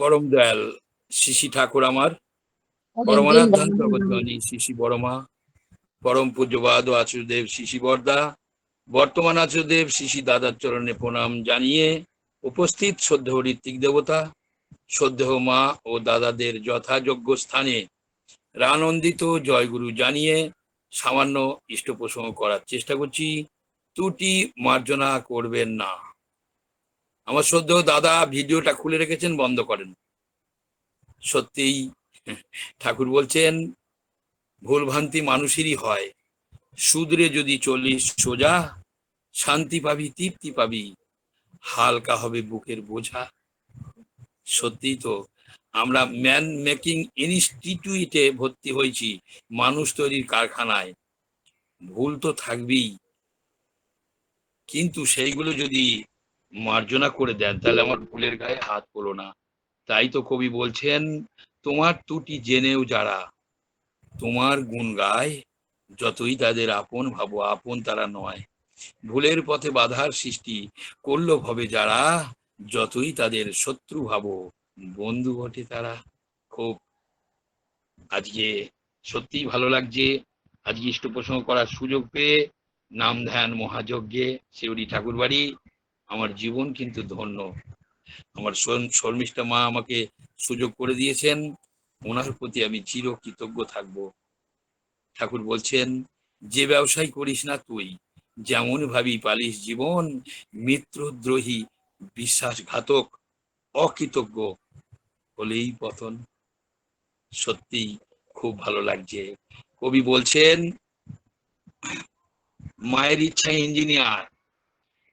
পরম দয়াল শিশি ঠাকুর আমার। পরমারাধ্যান জগৎবাণী শিশি বড়মা পরম পূজ্যবাদ ও আচুদেব শিশি বর্দা বর্তমান আচুদেব শিশি দাদার চরণে প্রণাম জানিয়ে উপস্থিত শ্রদ্ধেয় ঋত্বিক দেবতা শ্রদ্ধেয় মা ও দাদাদের যথাযোগ্য স্থানে রানন্দিত জয়গুরু জানিয়ে সামান্য ইষ্টপ্রসঙ্গ করার চেষ্টা করছি। ত্রুটি মার্জনা করবেন না। আমার সদ্য দাদা ভিডিওটা খুলে রেখেছেন, বন্ধ করেন। সত্যিই ঠাকুর বলছেন ভুলভ্রান্তি মানুষেরই হয়। সুদরে যদি চলিস সোজা, শান্তি পাবি, তৃপ্তি পাবি। হালকা হবে বুকের বোঝা। সত্যিই তো, আমরা ম্যান মেকিং ইনস্টিটিউটে ভর্তি হয়েছি, মানুষ তৈরির কারখানায়। ভুল তো থাকবেই। কিন্তু সেইগুলো যদি মার্জনা করে দেন, তাহলে আমার ভুলের গায়ে হাত পড়ো না। তাই তো কবি বলছেন, তোমার ত্রুটি জেনেও যারা তোমার গুণ গায়, যতই তাদের আপন ভাবো, আপন তারা নয়। ভুলের পথে বাধার সৃষ্টি করল ভবে যারা, যতই তাদের শত্রু ভাবো, বন্ধু ঘটে তারা। খুব আজকে সত্যিই ভালো লাগছে। আজকে ইষ্ট প্রসঙ্গ করার সুযোগ পেয়ে নাম ধ্যান মহাযজ্ঞে শিউরি ঠাকুর বাড়ি আমার জীবন কিন্তু ধন্য। আমার শর্ম- শর্মিষ্ঠা মা আমাকে সুযোগ করে দিয়েছেন। ওনার প্রতি আমি চির কৃতজ্ঞ থাকব। ঠাকুর বলছেন, যে ব্যবসায় করিস না তুই, যেমন ভাবি পালিস জীবন, মিত্রদ্রোহী, বিশ্বাসঘাতক, অকৃতজ্ঞ হলেই পতন। সত্যি খুব ভালো লাগছে। কবি বলছেন, মায়ের ইচ্ছা ইঞ্জিনিয়ার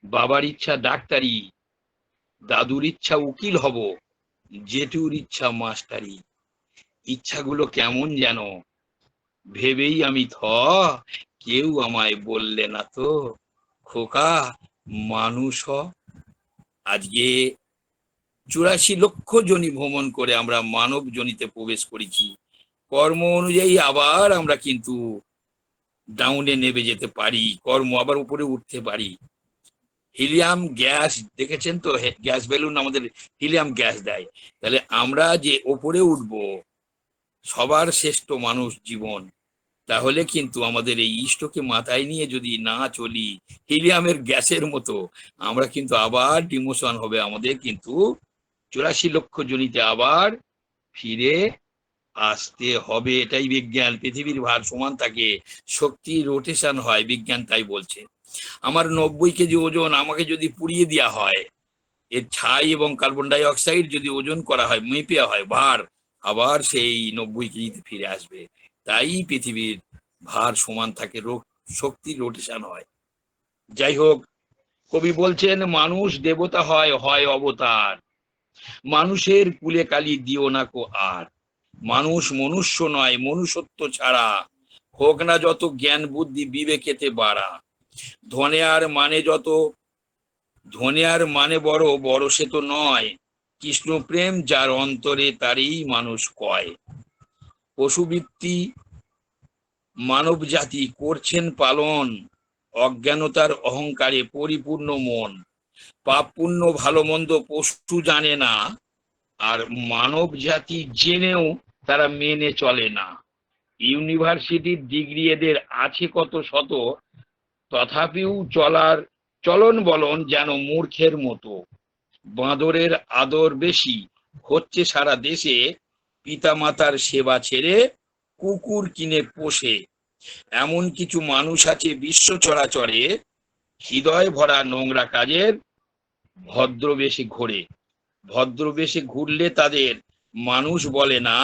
বাবার ইচ্ছা ডাক্তারি, দাদুর ইচ্ছা উকিল হব, জেঠুর ইচ্ছা মাস্টারি। ইচ্ছাগুলো কেমন যেন? ভেবেই আমি থ, কেউ আমায় বললে না তো। খোকা, মানুষ। আজকে চুরাশি লক্ষ জনি ভ্রমণ করে আমরা মানব জনিতে প্রবেশ করেছি। কর্ম অনুযায়ী আবার আমরা কিন্তু ডাউনে নেমে যেতে পারি, কর্ম আবার উপরে উঠতে পারি। হিলিয়াম গ্যাস, দেখেছেন তো? গ্যাস বেলুন আমাদের হিলিয়াম গ্যাস দেয়। তাহলে আমরা যে ওপরে উঠব, সবার শ্রেষ্ঠ মানুষ জীবন, তাহলে কিন্তু আমাদের এই ইষ্টকে মাথায় নিয়ে যদি না চলি, হিলিয়ামের গ্যাসের মতো, আমরা কিন্তু আবার ডিমোশন হবে আমাদের কিন্তু চুরাশি লক্ষ জনিতে আবার ফিরে আসতে হবে। এটাই বিজ্ঞান, পৃথিবীর ভার সমান থাকে। শক্তি রোটেশন হয়, বিজ্ঞান তাই বলছে। আমার নব্বই কেজি ওজন আমাকে যদি পুড়িয়ে দেওয়া হয়, এর ছাই এবং কার্বন ডাই অক্সাইড যদি ওজন করা হয়, মেপে হয়, ভার, আবার সেই নব্বই কেজিতে ফিরে আসবে। তাই পৃথিবীর ভার সমান থাকে রো- শক্তি রোটেশন হয়। যাই হোক, কবি বলছেন, মানুষ দেবতা হয় হয় অবতার। মানুষের কুলে কালি দিও না কো আর। মানুষ মনুষ্য নয়, মনুষ্যত্ব ছাড়া। হোক না যত জ্ঞান, বুদ্ধি, বিবেকেতে বাড়া। ধনে আর মানে যত ধনে আর মানে বড় বড় সে তো নয়। কৃষ্ণ প্রেম যার অন্তরে তারই মানুষ কয়। পশুবৃত্তি মানব জাতি করছেন পালন, অজ্ঞানতার অহংকারে পরিপূর্ণ মন। পাপ পুণ্য ভালো মন্দ পশু জানে না, আর মানব জাতি জেনেও তারা মেনে চলে না। ইউনিভার্সিটির ডিগ্রি এদের আছে কত শত তথাপিও চলার চলন বলন যেন মূর্খের মতো। বাঁদরের আদর বেশি হচ্ছে সারা দেশে, পিতামাতার সেবা ছেড়ে কুকুর কিনে পোষে। এমন কিছু মানুষ আছে বিশ্ব চরাচরে, হৃদয় ভরা নোংরা কাজের ভদ্রবেশে ঘোরে। ভদ্রবেশে ঘুরলে তাদের মানুষ বলে না,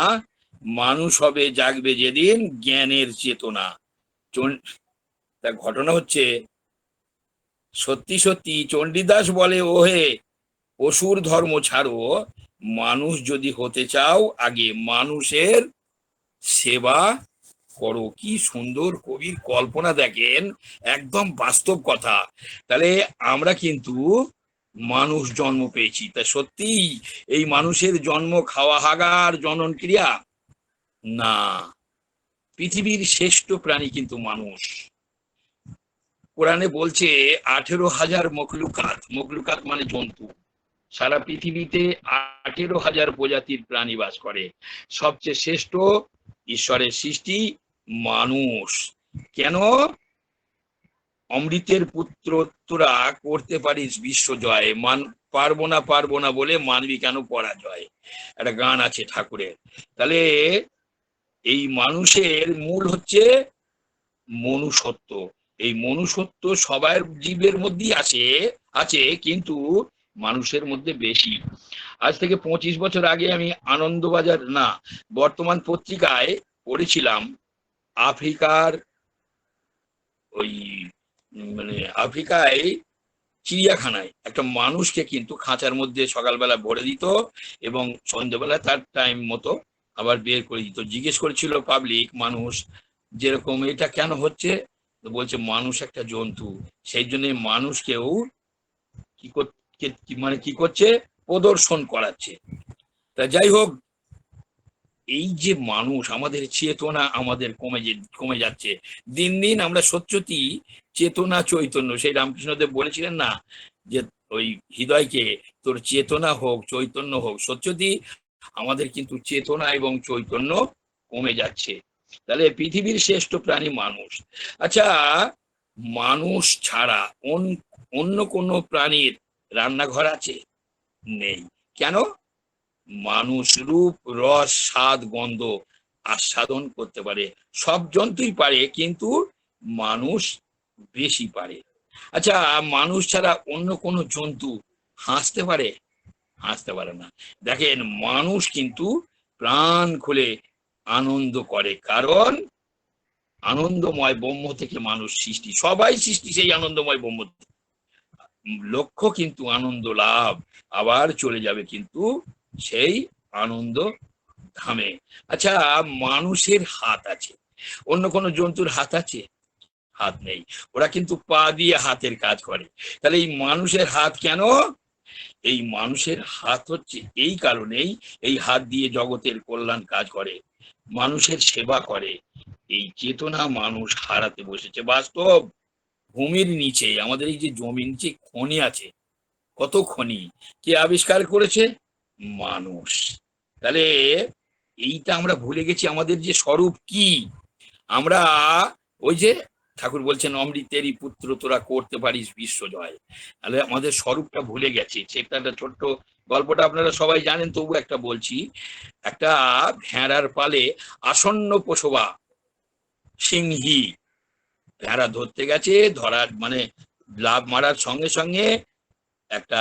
মানুষ হবে জাগবে যেদিন জ্ঞানের চেতনা। তা ঘটনা হচ্ছে, সত্যি সত্যি চণ্ডীদাস বলে, ওহে, অসুর ধর্ম ছাড়ো, মানুষ যদি হতে চাও, আগে মানুষের সেবা করো। কি সুন্দর কবির কল্পনা দেখেন, একদম বাস্তব কথা। তাহলে আমরা কিন্তু মানুষ জন্ম পেয়েছি। তা সত্যি এই মানুষের জন্ম খাওয়া হাগার জনন ক্রিয়া? না। পৃথিবীর শ্রেষ্ঠ প্রাণী কিন্তু মানুষ। কোরআনে বলছে, আঠেরো হাজার মখলুকাত মখলুকাত মানে জন্তু। সারা পৃথিবীতে আঠেরো হাজার প্রজাতির প্রাণী বাস করে। সবচেয়ে শ্রেষ্ঠ ঈশ্বরের সৃষ্টি মানুষ। কেন? অমৃতের পুত্র তোরা করতে পারিস বিশ্ব জয়। মান, পারব না পারব না বলে মানবি কেন পরাজয়? একটা গান আছে ঠাকুরের। তাহলে এই মানুষের মূল হচ্ছে মনুষ্যত্ব। এই মনুষ্যত্ব সবার জীবের মধ্যেই আছে আছে, কিন্তু মানুষের মধ্যে বেশি। আজ থেকে পঁচিশ বছর আগে আমি আনন্দবাজার, না, বর্তমান পত্রিকায় পড়েছিলাম আফ্রিকার ওই মানে আফ্রিকায় চিড়িয়াখানায়। একটা মানুষকে কিন্তু খাঁচার মধ্যে সকালবেলা ভরে দিত এবং সন্ধ্যেবেলা তার টাইম মতো আবার বের করে দিত। জিজ্ঞেস করেছিল পাবলিক মানুষ, যেরকম এটা কেন হচ্ছে? বলছে, মানুষ একটা জন্তু। সেই জন্য মানুষকেও কি মানে কি করছে? প্রদর্শন করাচ্ছে। তা যাই হোক, এই যে মানুষ, আমাদের চেতনা আমাদের কমে যে- কমে যাচ্ছে। দিন দিন আমরা সত্যি চেতনা চৈতন্য। সেই রামকৃষ্ণদেব বলেছিলেন না যে, ওই হৃদয়কে তোর চেতনা হোক, চৈতন্য হোক। সত্যি আমাদের কিন্তু চেতনা এবং চৈতন্য কমে যাচ্ছে। তাহলে পৃথিবীর শ্রেষ্ঠ প্রাণী মানুষ। আচ্ছা মানুষ ছাড়া অন্য কোনো প্রাণীর রান্নাঘর আছে? নেই। কেন? মানুষ রূপ, রস, স্বাদ, গন্ধ আস্বাদন করতে পারে। সব জন্তুই পারে, কিন্তু মানুষ বেশি পারে। আচ্ছা মানুষ ছাড়া অন্য কোনো জন্তু হাসতে পারে? হাসতে পারে না। দেখেন, মানুষ কিন্তু প্রাণ খুলে আনন্দ করে। কারণ আনন্দময় ব্রহ্ম থেকে মানুষ সৃষ্টি। সবাই সৃষ্টি সেই আনন্দময় ব্রহ্ম। লক্ষ্য কিন্তু আনন্দ লাভ। আবার চলে যাবে কিন্তু সেই আনন্দ ধামে। আচ্ছা মানুষের হাত আছে। অন্য কোনো জন্তুর হাত আছে? হাত নেই। ওরা কিন্তু পা দিয়ে হাতের কাজ করে। তাহলে এই মানুষের হাত কেন? এই মানুষের হাত হচ্ছে এই কারণেই এই হাত দিয়ে জগতের কল্যাণ কাজ করে। মানুষের সেবা করে। এই চেতনা মানুষ হারাতে বসেছে। বাস্তব ভূমির নিচে, আমাদের এই যে জমির নিচে খনি আছে, কত খনি? কে আবিষ্কার করেছে? মানুষ। তাহলে এইটা আমরা ভুলে গেছি, আমাদের যে স্বরূপ কি? আমরা ওই যে ঠাকুর বলছেন, অমৃতেরই পুত্র তোরা করতে পারিস বিশ্ব জয় তাহলে আমাদের স্বরূপটা ভুলে গেছে। সেটা একটা ছোট্ট গল্পটা আপনারা সবাই জানেন, তবু একটা বলছি। একটা ভেড়ার পালে আসন্ন প্রসবা, সিংহী। ভেড়া ধরতে গেছে, ধরার মানে লাভ মারার সঙ্গে সঙ্গে একটা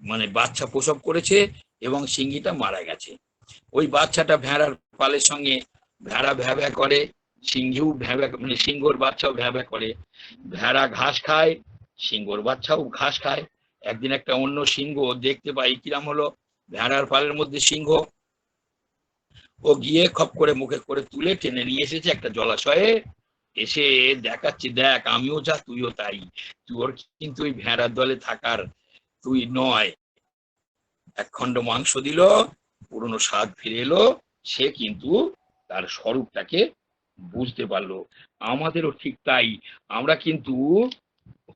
মানে বাচ্চা প্রসব করেছে এবং সিংহীটা মারা গেছে। ওই বাচ্চাটা ভেড়ার পালের সঙ্গে ভেড়া ভ্যাভ্যা করে, সিংহীও ভ্যাভ্যা মানে সিংহর বাচ্চাও ভ্যাভ্যা করে। ভেড়া ঘাস খায়, সিংহর বাচ্চাও ঘাস খায়। একদিন একটা অন্য সিংহ দেখতে পাই, কিরাম হলো? ভেড়ার পালের মধ্যে সিংহ। ও গিয়ে খপ করে মুখে করে তুলে টেনে নিয়ে এসেছে একটা জলাশয়ে। এসে দেখাচ্ছে, দেখ, আমিও যা, তুইও তাই। তোর কিন্তু ওই ভেড়ার দলে থাকার, তুই নয়। এক খণ্ড মাংস দিল, পুরনো স্বাদ ফিরে এলো। সে কিন্তু তার স্বরূপটাকে বুঝতে পারল। আমাদেরও ঠিক তাই। আমরা কিন্তু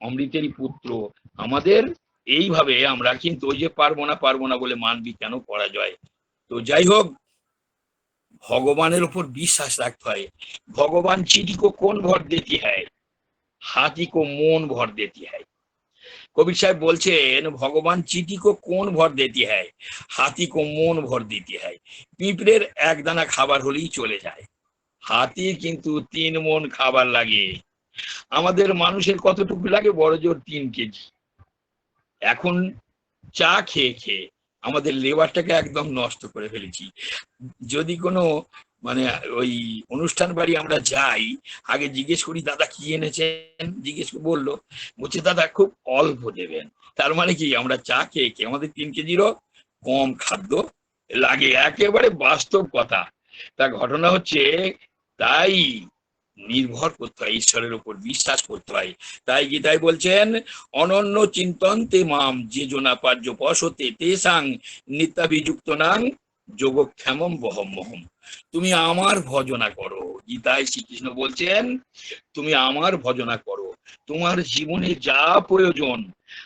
অমৃতেরই পুত্র। আমাদের এইভাবে আমরা কিন্তু ওই যে পারব না পারব না বলে মানবি কেন পরাজয়? তো যাই হোক, ভগবানের উপর বিশ্বাস রাখতে হয়। ভগবান চিঠি কো কোন ভর দেতি হয়? হাতি কো মন ভর দেতি হয়। কবির সাহেব বলছেন, ভগবান চিঠি কো কোন ভর দেতি হয়? হাতি কো মন ভর দিতে হয়। পিঁপড়ের এক দানা খাবার হলেই চলে যায়। হাতি কিন্তু তিন মন খাবার লাগে। আমাদের মানুষের কতটুকু লাগে? বড় জোর তিন কেজি। এখন চা খেয়ে খেয়ে আমাদের লেবারটাকে একদম নষ্ট করে ফেলেছি। যদি কোনো মানে ওই অনুষ্ঠান বাড়ি আমরা যাই, আগে জিজ্ঞেস করি, দাদা কি এনেছেন? জিজ্ঞেস বলল, বলছে, দাদা, খুব অল্প দেবেন। তার মানে কি, আমরা চা খেয়ে খেয়ে আমাদের তিন কেজিরও কম খাদ্য লাগে। একেবারে বাস্তব কথা। তা ঘটনা হচ্ছে, তাই নির্ভর করতে হয়, ঈশ্বরের উপর বিশ্বাস করতে হয়। তাই গীতায় বলছেন, অনন্য চিন্তন্তে মাম, যে জনা পার্য পশতে তেসাং, নিত্যাভিযুক্ত নাং, যোগক্ষেমম বহমহম তুমি আমার ভজনা করো। গীতায় শ্রীকৃষ্ণ বলছেন, তুমি আমার ভজনা করো। তোমার জীবনে যা প্রয়োজন,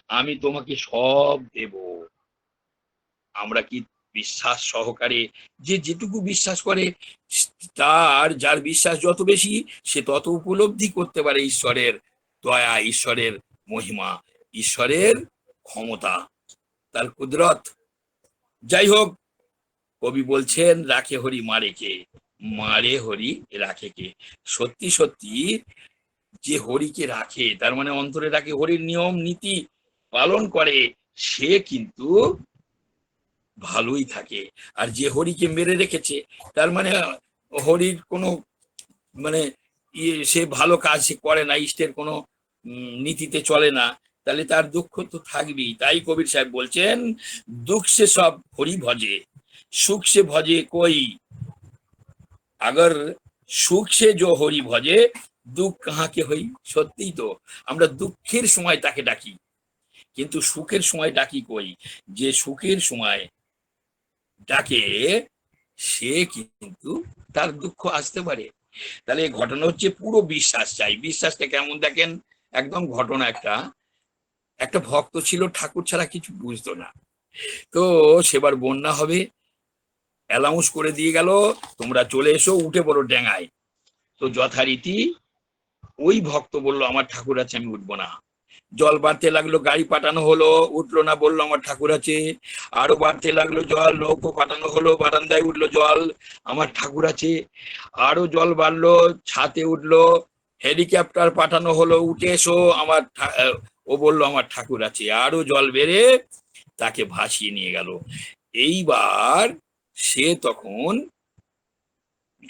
আমি তোমাকে সব দেব। আমরা কি বিশ্বাস সহকারে, যে যেটুকু বিশ্বাস করে, তার যার বিশ্বাস যত বেশি, সে তত উপলব্ধি করতে পারে ঈশ্বরের দয়া, ঈশ্বরের মহিমা, ঈশ্বরের ক্ষমতা, তার কুদরত। যাই হোক, কবি বলছেন, রাখে হরি মারে কে? মারে হরি রাখে কে? সত্যি সত্যি, যে হরিকে রাখে, তার মানে অন্তরে রাখে হরির নিয়ম, নীতি পালন করে, সে কিন্তু ভালোই থাকে। আর যে হরিকে মেরে রেখেছে, তার মানে হরির কোনো মানে ইয়ে সে ভালো কাজ সে করে না, ইষ্টের কোনো নীতিতে চলে না। তাহলে তার দুঃখ তো থাকবেই। তাই কবির সাহেব বলছেন, দুঃখ সে সব হরি ভজে, সুখ সে ভজে কই? আগর সুখ সে जो হরি ভজে, দুঃখ কাহাকে হই? সত্যিই তো, আমরা দুঃখের সময় তাকে ডাকি। কিন্তু সুখের সময় ডাকি কই? যে সুখের সময় ডাকে সে কিন্তু তার দুঃখ আসতে পারে। তাহলে ঘটনা হচ্ছে পুরো বিশ্বাস চাই। বিশ্বাসটা কেমন দেখেন? একদম ঘটনা একটা। একটা ভক্ত ছিল, ঠাকুর ছাড়া কিছু বুঝতো না। তো সেবার বন্যা হবে। অ্যালাউন্স করে দিয়ে গেল। তোমরা চলে এসো, উঠে পড়ো ডেঙ্গায়। তো যথারীতি ওই ভক্ত বলল, আমার ঠাকুর আছে, আমি উঠবো না। জল বাড়তে লাগল, গাড়ি পাঠানো হলো, উঠল না বলল আমার ঠাকুর আছে আরও বাড়তে লাগল জল, নৌকো পাঠানো হলো, বারান্দায় উঠল জল আমার ঠাকুর আছে আরও জল বাড়লো, ছাতে উঠল, হেলিকপ্টার পাঠানো হলো, উঠে এসো আমার ও বলল আমার ঠাকুর আছে আরও জল বেড়ে তাকে ভাসিয়ে নিয়ে গেল। এইবার সে তখন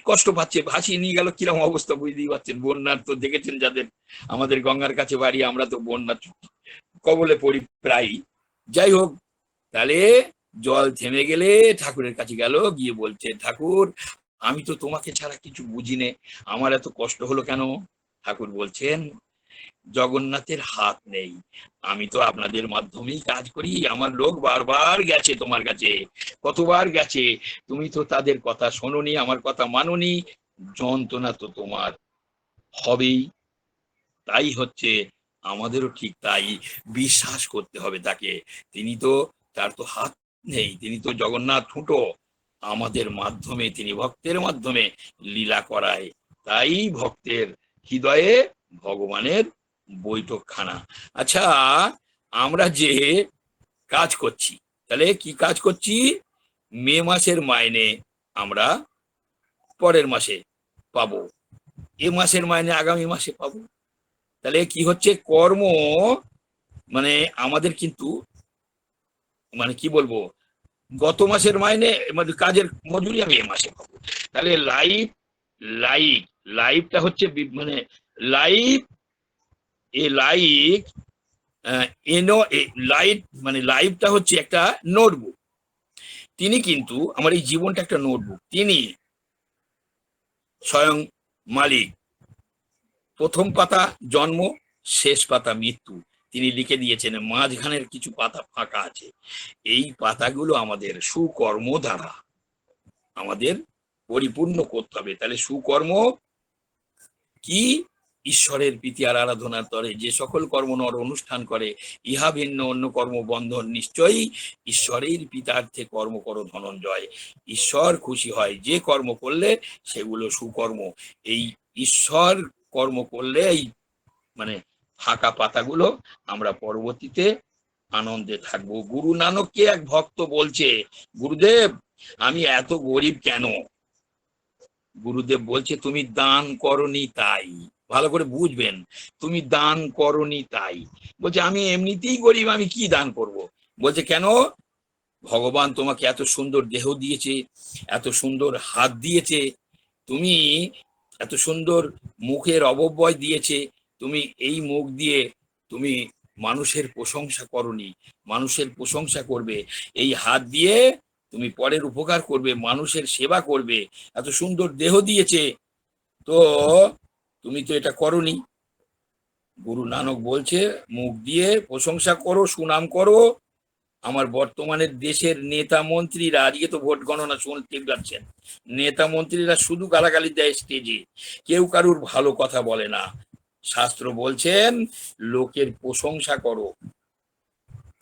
কষ্ট পাচ্ছে, ভাসিয়ে নিয়ে গেল, কীরকম অবস্থা বুঝতেই পারছেন। বন্যার তো দেখেছেন যাদের, আমাদের গঙ্গার কাছে বাড়ি, আমরা তো বন্যার কবলে পড়ি প্রায় যাই হোক, তাহলে জল থেমে গেলে ঠাকুরের কাছে গেল, গিয়ে বলছে, ঠাকুর, আমি তো তোমাকে ছাড়া কিছু বুঝি নে আমার এত কষ্ট হলো কেন? ঠাকুর বলছেন জগন্নাথের হাত নেই। আমি তো আপনাদের মাধ্যমেই কাজ করি। আমার লোক বারবার গেছে তোমার কাছে, কতবার গেছে, তুমি তো তাদের কথা শোনোনি, আমার কথা মানোনি, যন্ত্রণা তো তোমার হবেই। তাই হচ্ছে আমাদেরও ঠিক তাই বিশ্বাস করতে হবে তাকে। তিনি তো, তার তো হাত নেই, তিনি তো জগন্নাথ ঠুঁটো। আমাদের মাধ্যমে, তিনি ভক্তের মাধ্যমে লীলা করায়। তাই ভক্তের হৃদয়ে ভগবানের বৈঠকখানা। আচ্ছা আমরা যে কাজ করছি, তাহলে কি কাজ করছি? মে মাসের মাইনে আমরা পরের মাসে পাবো। এ মাসের মাইনে আগামী মাসে পাবো। তাহলে কি হচ্ছে? কর্ম মানে আমাদের কিন্তু মানে কি বলব? গত মাসের মাইনে মানে কাজের মজুরি আমি এ মাসে পাবো। তাহলে লাইফ লাইক লাইফটা হচ্ছে মানে লাইফ এ লাইক এনো লাইফ মানে লাইফটা হচ্ছে একটা নোটবুক। তিনি কিন্তু আমার এই জীবনটা একটা নোটবুক। তিনি স্বয়ং মালিক। প্রথম পাতা জন্ম, শেষ পাতা মৃত্যু। তিনি লিখে দিয়েছেন, মাঝখানের কিছু পাতা ফাঁকা আছে। এই পাতাগুলো আমাদের সুকর্ম দ্বারা, আমাদের পরিপূর্ণ করতে হবে। তাহলে সুকর্ম কি? ঈশ্বরের প্রীতি আর আরাধনার তরে। যে সকল কর্ম নর অনুষ্ঠান করে, ইহা ভিন্ন অন্য কর্ম বন্ধন নিশ্চয়ই ঈশ্বরের পিতার্থে কর্ম করো ধনঞ্জয়। ঈশ্বর খুশি হয়, যে কর্ম করলে সেগুলো সুকর্ম। এই ঈশ্বর কর্ম করলে এই মানে ফাঁকা পাতাগুলো আমরা পরবর্তীতে আনন্দে থাকব। গুরু নানককে এক ভক্ত বলছে, গুরুদেব, আমি এত গরিব কেন? গুরুদেব বলছে, তুমি দান করনি তাই। ভালো করে বুঝবেন। তুমি দান করনি তাই। বলছে, আমি এমনিতেই গরিব, আমি কি দান করব? বলছে, কেন? ভগবান তোমাকে এত সুন্দর দেহ দিয়েছে, এত সুন্দর হাত দিয়েছে, তুমি এত সুন্দর মুখের অবব্যয় দিয়েছে, তুমি এই মুখ দিয়ে তুমি মানুষের প্রশংসা করনি, মানুষের প্রশংসা করবে, এই হাত দিয়ে তুমি পরের উপকার করবে, মানুষের সেবা করবে, এত সুন্দর দেহ দিয়েছে, তো তুমি তো এটা করনি। গুরু নানক বলছে, মুখ দিয়ে প্রশংসা করো, সুনাম করো। আমার বর্তমানের দেশের নেতা মন্ত্রীরা, আজকে তো ভোট গণনা শুনতে পাচ্ছেন নেতা মন্ত্রীরা শুধু গালাগালি দেয় স্টেজে কেউ কারুর ভালো কথা বলে না। শাস্ত্র বলছেন, লোকের প্রশংসা করো।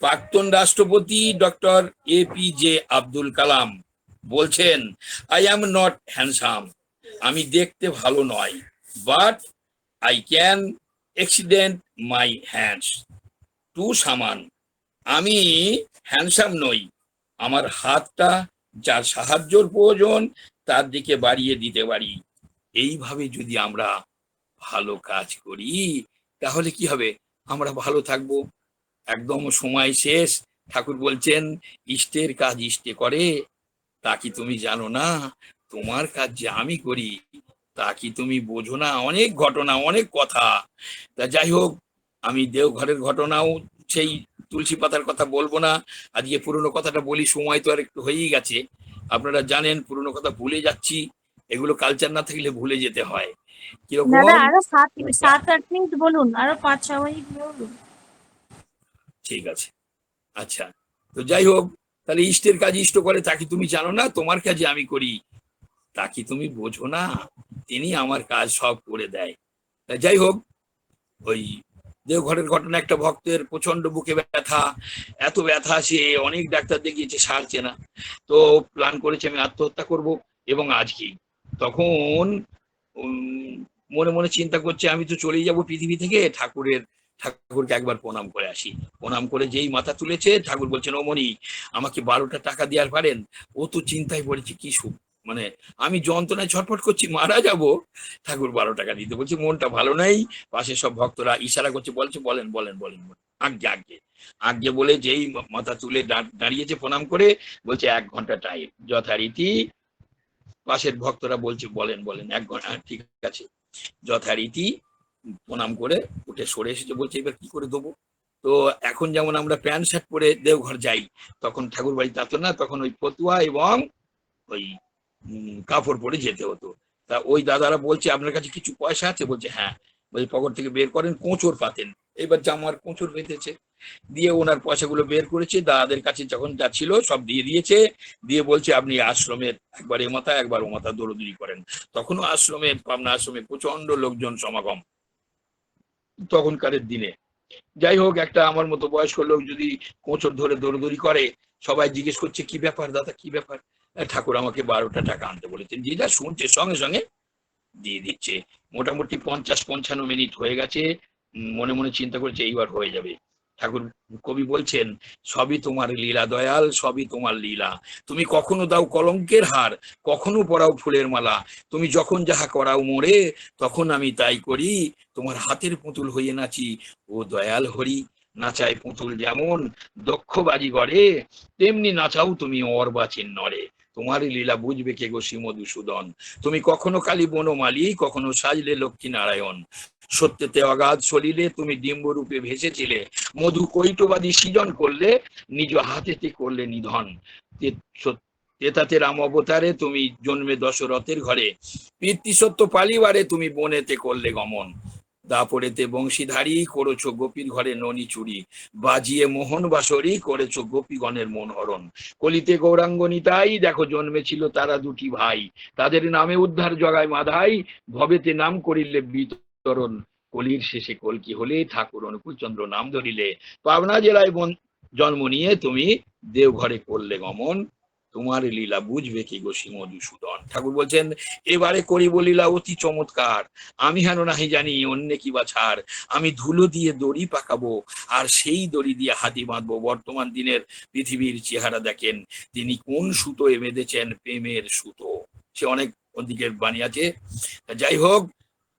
প্রাক্তন রাষ্ট্রপতি doctor A P J Abdul Kalam বলছেন আই অ্যাম নট হ্যান্ডসাম আমি দেখতে ভালো নয়। But I can accident my hands to someone আমি হ্যান্ডসাম নই। আমার হাতটা যার সাহায্যর প্রয়োজন, তার দিকে বাড়িয়ে দিতে পারি। এইভাবে যদি আমরা ভালো কাজ করি, তাহলে কি হবে? আমরা ভালো থাকব। একদম সময় শেষ। ঠাকুর বলছেন, ইষ্টের কাজ ইষ্টে করে। তা কি তুমি জানো না? তোমার কাজ যে আমি করি তা কি তুমি বোঝো না? অনেক ঘটনা অনেক কথা। তা যাই হোক আমি দেওঘরের ঘটনাও সেই তুলসী পাতার কথা বলব না। আজকে পুরনো কথাটা বলি সময় তো আর একটু হয়েই গেছে। আপনারা জানেন পুরনো কথা ভুলে যাচ্ছি। এগুলো কালচার না থাকলে ভুলে যেতে হয়। কীরকম? আরও সাত সাত আট মিনিট বলুন আরও পাঁচ ছ মিনিট বলুন। ঠিক আছে। আচ্ছা। তো যাই হোক তাহলে ইষ্টের কাজ ইষ্ট করে তাকে তুমি জানো না? তোমার কাজে আমি করি। তা কি তুমি বোঝো না? তিনি আমার কাজ সব করে দেয়। যাই হোক, ওই দেওঘরের ঘটনা একটা ভক্তের প্রচণ্ড বুকে ব্যথা। এত ব্যথা সে অনেক ডাক্তার দেখিয়েছে, সারছে না। তো প্ল্যান করেছে আমি আত্মহত্যা করব এবং আজকেই। তখন মনে মনে চিন্তা করছে, আমি তো চলেই যাব পৃথিবী থেকে। ঠাকুরের, ঠাকুরকে একবার প্রণাম করে আসি। প্রণাম করে যেই মাথা তুলেছে, ঠাকুর বলছেন, ও মনি আমাকে বারোটা টাকা দেওয়ার পারেন? ও তো চিন্তায় পড়েছে, কি সুখ? মানে আমি যন্ত্রণায় ছটফট করছি মারা যাব। ঠাকুর বারো টাকা দিতে বলছে মনটা ভালো নাই। পাশে সব ভক্তরা ইশারা করছে বলছে বলেন বলেন বলেন। আজ্ঞে আজ্ঞে। আজ্ঞে বলে যেই মাথা তুলে দাঁড়িয়েছে প্রণাম করে বলছে এক ঘণ্টা টাইম যথারীতি। পাশের ভক্তরা বলছে বলেন বলেন এক ঘণ্টা হ্যাঁ, ঠিক আছে। যথারীতি প্রণাম করে উঠে সরে এসেছে বলছে এবার কি করে দেবো তো এখন যেমন আমরা প্যান্ট শার্ট পরে দেওঘর যাই তখন ঠাকুর বাড়ি তা না তখন ওই ফতুয়া এবং ওই কাপড় পরে যেতে হতো। তা ওই দাদারা বলছে, আপনার কাছে কিছু পয়সা আছে? বলছে হ্যাঁ। বলছে, পকেট থেকে বের করেন, কোঁচর পাতেন। এবার জামার কোঁচর পেতেছে দিয়ে ওনার পয়সাগুলো বের করেছে। দাদাদের কাছে যখন যা ছিল সব দিয়ে দিয়েছে। দিয়ে বলছে, আপনি আশ্রমের একবার এ মাথা একবার ও মাথা দৌড়দৌড়ি করেন। তখনও আশ্রমে, পাবনা আশ্রমে প্রচণ্ড লোকজন সমাগম তখনকারের দিনে। যাই হোক, একটা আমার মতো বয়স্ক লোক যদি কোঁচড় ধরে দৌড়দৌড়ি করে, সবাই জিজ্ঞেস করছে, কি ব্যাপার দাদা, কি ব্যাপার? ঠাকুর আমাকে বারোটা টাকা আনতে বলেছেন। যে যা শুনছে, সঙ্গে সঙ্গে দিয়ে দিচ্ছে। মোটামুটি পঞ্চাশ, পঞ্চান্ন মিনিট হয়ে গেছে মনে মনে চিন্তা করছে এইবার হয়ে যাবে। ঠাকুর কবি বলছেন, সবই তোমার লীলা দয়াল, সবই তোমার লীলা। তুমি কখনো দাও কলঙ্কের হার, কখনো পরাও ফুলের মালা। তুমি যখন যাহা করাও মোরে, তখন আমি তাই করি। তোমার হাতের পুতুল হয়ে নাচি, ও দয়াল হরি। নাচায় পুতুল যেমন দক্ষ বাজিগরে তেমনি নাচাও তুমি অর অর্বাচীন নরে। তোমার লীলা বুঝবে কে গো মধুসূদন? তুমি কখনো কালী বনমালী কখনো সাজলে লক্ষ্মী নারায়ণ। সত্যতে অগাধ সলিলে তুমি ডিম্ব রূপে ভেসেছিলে। মধু কৈটবাদী সৃজন করলে, নিজ হাতেতে করলে নিধন। তেতাতে রাম অবতারে তুমি জন্মে দশরথের ঘরে। পিতৃসত্য পালিবারে তুমি বনেতে করলে গমন। দাপড়েতে বংশীধারী করেছ গোপীর ঘরে ননি চুরি। বাজিয়ে মোহন বাসরি করেছ গোপীগণের মন হরণ। কলিতে গৌরাঙ্গনিতাই দেখো জন্মেছিল তারা দুটি ভাই। তাদের নামে উদ্ধার জগায় মাধাই ভবেতে নাম করিলে বিতরণ। কলির শেষে কলকি হলে? ঠাকুর অনুকূল চন্দ্র নাম ধরিলে। পাবনা জেলায় জন্ম নিয়ে তুমি দেওঘরে করলে গমন। তোমার লীলা বুঝবে কি গো মধুসূদন ঠাকুর বলছেন, এবারে করিব লীলা অতি চমৎকার। আমি হেন নাহি জানি অন্য কি বা ছাড়। আমি ধুলো দিয়ে দড়ি পাকাবো, আর সেই দড়ি দিয়ে হাতি বাঁধবো। বর্তমান দিনের পৃথিবীর চেহারা দেখেন, তিনি কোন সুতো এ বেঁধেছেন প্রেমের সুতো? সে অনেক ওদিকের বাণী আছে। যাই হোক,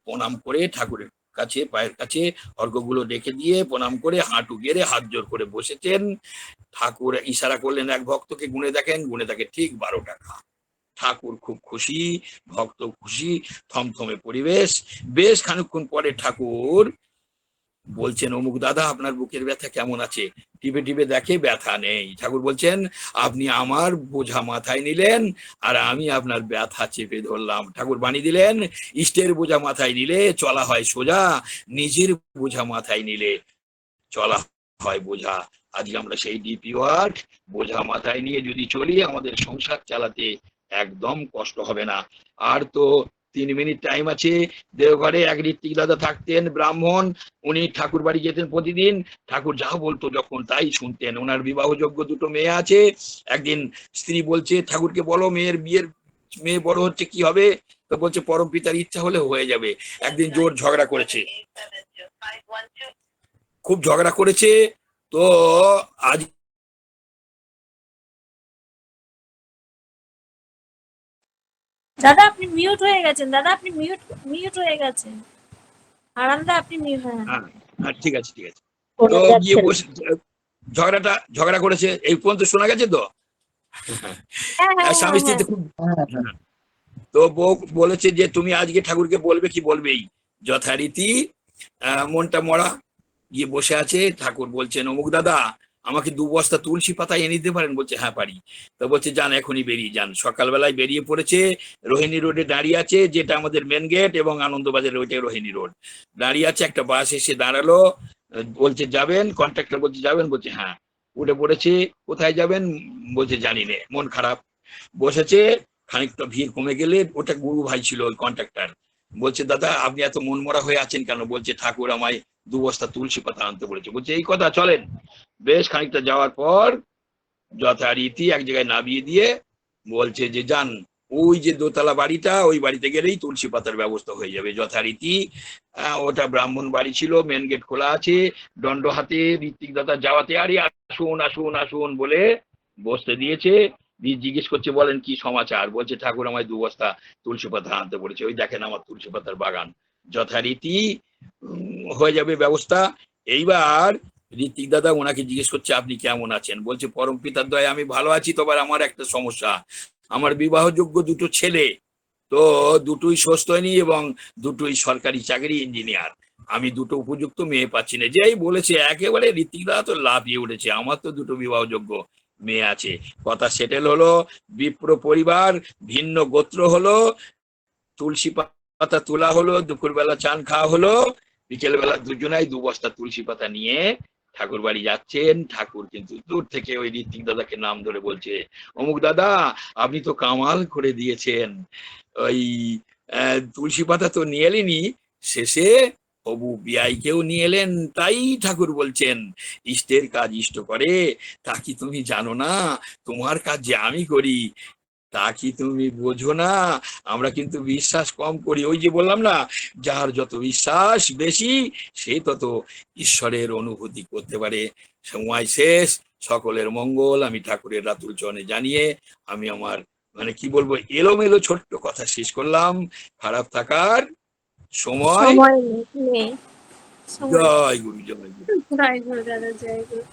প্রণাম করে ঠাকুরের কাছে, পায়ের কাছে অর্ঘ্যগুলো রেখে দিয়ে প্রণাম করে হাঁটু গেড়ে হাত জোর করে বসেছেন। ঠাকুর ইশারা করলেন, এক ভক্তকে গুনে দেখেন, গুনে দেখে ঠিক বারো টাকা ঠাকুর খুব খুশি, ভক্ত খুশি, থমথমে পরিবেশ। বেশ খানিক্ষণ পরে ঠাকুর বলছেন, অমুক দাদা, আপনার বুকের ব্যথা কেমন আছে? টিপে টিপে দেখে ব্যথা নেই। ঠাকুর বলছেন, আপনি আমার বোঝা মাথায় নিলেন আর আমি আপনার ব্যথা চেপে ধরলাম। ঠাকুর বাণী দিলেন, ইষ্টের বোঝা মাথায় নিলে চলা হয় সোজা, নিজের বোঝা মাথায় নিলে চলা হয় বোঝা। আজকে আমরা সেই ডিপি ওয়ার্ক বোঝা মাথায় নিয়ে যদি চলি, আমাদের সংসার চালাতে একদম কষ্ট হবে না। আর তো তিন মিনিট টাইম আছে। দেওঘরে এক ঋত্বিক দাদা থাকতেন ব্রাহ্মণ। উনি ঠাকুর বাড়ি যেতেন প্রতিদিন। ঠাকুর যা বলতো যখন তাই শুনতেন। ওনার বিবাহযোগ্য দুটো মেয়ে আছে। একদিন স্ত্রী বলছে ঠাকুরকে বলো মেয়ের বিয়ের মেয়ে বড় হচ্ছে কি হবে? তো বলছে পরম পিতার ইচ্ছা হলে হয়ে যাবে। একদিন জোর ঝগড়া করেছে। খুব ঝগড়া করেছে। তো আজ দাদা আপনি মিউট হয়ে গেছেন। দাদা আপনি মিউট মিউট হয়ে গেছেন। আরামদা আপনি মিউট হ্যাঁ হ্যাঁ ঠিক আছে ঠিক আছে। তো গিয়ে বসে ঝগড়াটা ঝগড়া করেছে এই পর্যন্ত শোনা গেছে তো? হ্যাঁ হ্যাঁ স্বামী স্ত্রীতে খুব তো বউ বলেছে যে তুমি আজকে ঠাকুরকে বলবে কি বলবেই যথারীতি আহ, মনটা মরা। গিয়ে বসে আছে ঠাকুর বলছেন অমুক দাদা আমাকে দু বস্তা তুলসী পাতা এনে দিতে পারেন? বলছে হ্যাঁ পারি। তো বলছে, যান, এখনই বেরিয়ে যান। সকালবেলায় বেরিয়ে পড়েছে রোহিণী রোডে দাঁড়িয়ে আছে, যেটা আমাদের মেন গেট এবং আনন্দবাজারের ওইটাই রোহিণী রোড। দাঁড়িয়ে আছে, একটা বাস এসে দাঁড়াল। বলছে, যাবেন? কন্ট্রাক্টর বলছে, যাবেন? বলছে হ্যাঁ। উঠে পড়েছে, কোথায় যাবেন? বলছে, জানি নে, মন খারাপ। বসেছে, খানিকটা ভিড় কমে গেলে ওটা গুরু ভাই ছিল ওই কন্ট্রাক্টর বলছে, দাদা, আপনি এত মনমরা হয়ে আছেন কেন? বলছে, ঠাকুর আমায় দু বস্তা তুলসী পাতা আনতে বলেছে। বলছে, এই কথা, চলেন। বেশ খানিকটা যাওয়ার পর যথারীতি এক জায়গায় নামিয়ে দিয়ে বলছে যে, যান, ওই যে দোতলা বাড়িটা, ওই বাড়িতে গেলেই তুলসী পাতার ব্যবস্থা হয়ে যাবে। যথারীতি ওটা ব্রাহ্মণ বাড়ি ছিল মেন গেট খোলা আছে। দণ্ড হাতে ঋত্বিক দাতা যাওয়াতে, আরে, আসুন আসুন আসুন বলে বসতে দিয়েছে। দিয়ে জিজ্ঞেস করছে, বলেন, কি সমাচার? বলছে, ঠাকুর আমায় দু বস্তা তুলসী পাতা আনতে বলেছে। ওই দেখেন আমার তুলসী পাতার বাগান। যথারীতি হয়ে যাবে ব্যবস্থা। এইবার ঋত্বিক দাদা ওনাকে জিজ্ঞেস করছে, আপনি কেমন আছেন? বলছে, পরম পিতার দয় আমি ভালো আছি, তবে আমার একটা সমস্যা। আমার বিবাহযোগ্য দুটো ছেলে, তো দুটোই সুস্থয়নি এবং দুটোই সরকারি চাকরি ইঞ্জিনিয়ার। আমি দুটো উপযুক্ত মেয়ে পাচ্ছি না। যেই বলেছে, একেবারে ঋত্বিক দাদা তো লাফিয়ে উঠেছে, আমার তো দুটো বিবাহযোগ্য মেয়ে আছে। কথা সেটেল হলো, বিপ্র পরিবার, ভিন্ন গোত্র হলো, তুলসী পাতা তোলা হলো, দুপুরবেলা চান খাওয়া হলো, বিকেলবেলা দুজনাই দু বস্তা তুলসী পাতা নিয়ে ঠাকুর বাড়ি যাচ্ছেন। ঠাকুর কিন্তু দূর থেকে ওই ঋত্বিক দাদাকে নাম ধরে বলছে, অমুক দাদা, আপনি তো কামাল করে দিয়েছেন। ওই তুলসী পাতা তো নিয়ে এলেনি, শেষে হবু বিয়াইকেও নিয়ে এলেন, তাই ঠাকুর বলছেন, ইষ্টের কাজ ইষ্ট করে, তা কি তুমি জানো না? তোমার কাজ যে আমি করি তা কি তুমি বোঝো না? আমরা কিন্তু বিশ্বাস কম করি। ওই যে বললাম না যার যত বিশ্বাস বেশি সে তত ঈশ্বরের অনুভূতি করতে পারে। সময় শেষ সকলের মঙ্গল। আমি ঠাকুরের রাতুল চরণে জানিয়ে আমি আমার মানে কি বলব এলোমেলো ছোট্ট কথা শেষ করলাম। খারাপ থাকার সময় জয় গুরু জয় গুরু। জয় গুরু দাদা জয় গুরু।